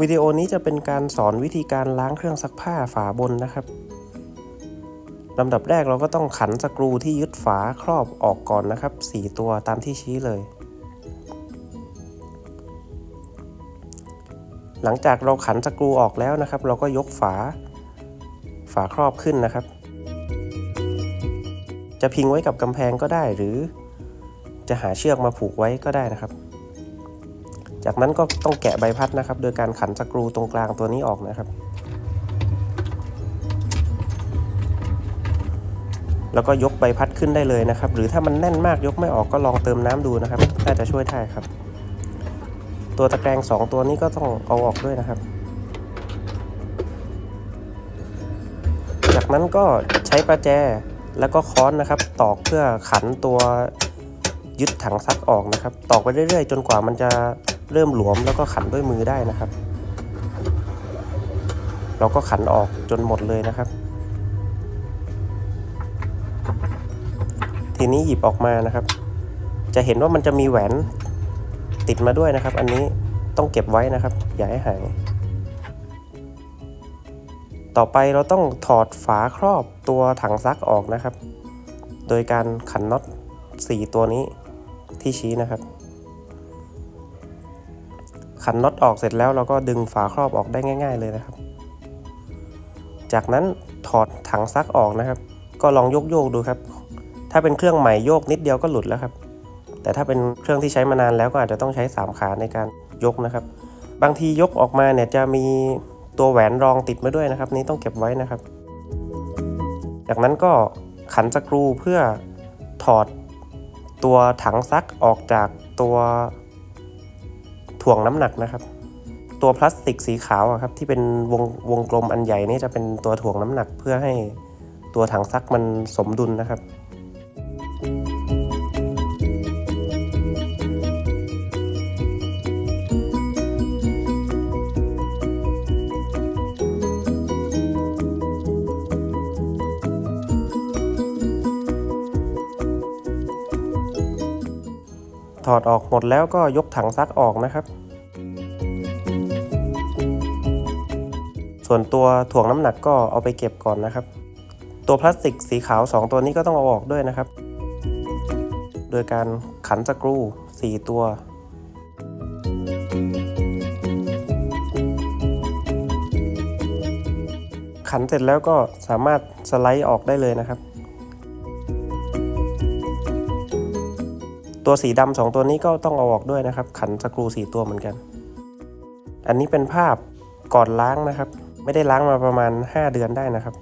วิดีโอนี้จะเป็นการสอนวิธีการล้างเครื่องซักผ้าฝาบนนะครับลำดับแรกเราก็ต้องขันสกรูที่ยึดฝาครอบออกก่อนนะครับ 4 ตัวตามที่ชี้เลย หลังจากเราขันสกรูออกแล้วนะครับ เราก็ยกฝา ฝาครอบขึ้นนะครับ จะพิงไว้กับกำแพงก็ได้หรือ จะหาเชือกมาผูกไว้ก็ได้นะครับ จากนั้นก็ต้องแกะใบพัดนะครับ โดยการขันสกรูตรงกลางตัวนี้ออกนะครับ แล้วก็ยกใบพัดขึ้นได้เลยนะครับ หรือถ้ามันแน่นมากยกไม่ออกก็ลองเติมน้ำดูนะครับ น่าจะช่วยได้ครับ ตัวตะแกรง 2 ตัวนี้ก็ต้องเอาออกด้วยนะครับ จากนั้นก็ใช้ประแจแล้วก็ค้อนนะครับ ตอกเพื่อขันตัวยึดถังซักออกนะครับ ตอกไปเรื่อยๆ จนกว่ามันจะ เริ่มหลวมแล้วก็ขันด้วยมือได้นะครับ เราก็ขันออกจนหมดเลยนะครับ ทีนี้หยิบออกมานะครับ จะเห็นว่ามันจะมีแหวนติดมาด้วยนะครับ อันนี้ต้องเก็บไว้นะครับ อย่าให้หาย ต่อไปเราต้องถอดฝาครอบตัวถังซักออกนะครับ โดยการขันน็อต4ตัวนี้ที่ชี้นะครับ ขันน็อตออกเสร็จแล้วเราก็ดึงฝาครอบออกได้ง่าย ๆเลยนะครับ จากนั้นถอดถังซักออกนะครับ ก็ลองโยกๆดูครับ ถ้าเป็นเครื่องใหม่โยกนิดเดียวก็หลุดแล้วครับ แต่ถ้าเป็นเครื่องที่ใช้มานานแล้วก็อาจจะต้องใช้ 3 ขาในการยกนะครับ บางทียกออกมาเนี่ยจะมีตัวแหวนรองติดมาด้วยนะครับ นี้ต้องเก็บไว้นะครับ จากนั้นก็ขันสกรูเพื่อถอดตัวถังซักออกจากตัว ถ่วงน้ำหนักนะครับ ตัวพลาสติกสีขาวครับที่เป็นวงวงกลมอันใหญ่นี่จะเป็นตัวถ่วงน้ำหนักเพื่อให้ตัวถังซักมันสมดุลนะครับ ถอดออกหมดแล้วก็ยกถังซักออกนะครับ ส่วนตัวถ่วงน้ำหนักก็เอาไปเก็บก่อนนะครับ ตัวพลาสติกสีขาว 2 ตัวนี้ก็ต้องเอาออกด้วยนะครับ โดยการขันสกรู 4 ตัวขันเสร็จแล้วก็สามารถสไลด์ออกได้เลยนะครับ ตัวสีดำสองตัวนี้ก็ต้องเอาออกด้วยนะครับ ขันสกรูสีตัวเหมือนกัน อันนี้เป็นภาพก่อนล้างนะครับ ไม่ได้ล้างมาประมาณ 5 เดือนได้นะครับ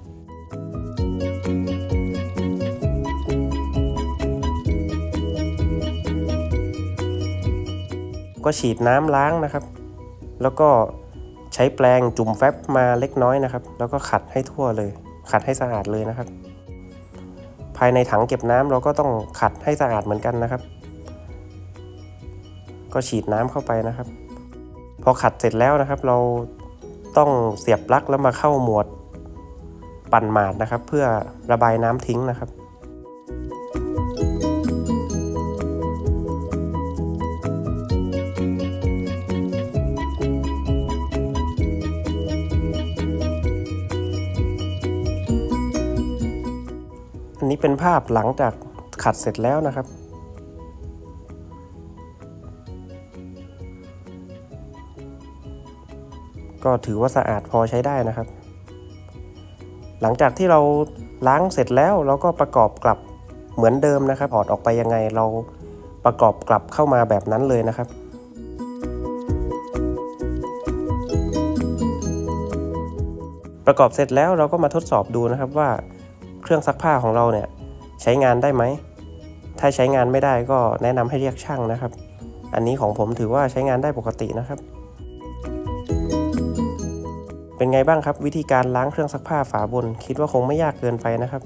ก็ฉีดน้ำล้างนะครับ แล้วก็ใช้แปรงจุ่มแฟบมาเล็กน้อยนะครับ แล้วก็ขัดให้ทั่วเลย ขัดให้สะอาดเลยนะครับ ภายในถังเก็บน้ำเราก็ต้องขัดให้สะอาดเหมือนกันนะครับ ก็ฉีดน้ำเข้าไปนะครับ พอขัดเสร็จแล้วนะครับ เราต้องเสียบปลั๊กแล้วมาเข้าหมวดปั่นหมาดนะครับ เพื่อระบายน้ำทิ้งนะครับอันนี้เป็นภาพหลังจากขัดเสร็จแล้วนะครับ ก็ถือว่าสะอาดพอใช้ได้นะครับ หลังจากที่เราล้างเสร็จแล้วเราก็ประกอบกลับเหมือนเดิมนะครับถอดออกไปยังไงเราประกอบกลับเข้ามาแบบนั้นเลยนะครับประกอบเสร็จแล้วเราก็มาทดสอบดูนะครับว่าเครื่องซักผ้าของเราเนี่ยใช้งานได้ไหม ถ้าใช้งานไม่ได้ก็แนะนำให้เรียกช่างนะครับ อันนี้ของผมถือว่าใช้งานได้ปกตินะครับ เป็นไงบ้างครับวิธีการล้างเครื่องซักผ้าฝาบน คิดว่าคงไม่ยากเกินไปนะครับ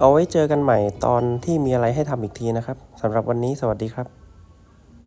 เอาไว้เจอกันใหม่ตอนที่มีอะไรให้ทำอีกทีนะครับสำหรับวันนี้สวัสดีครับ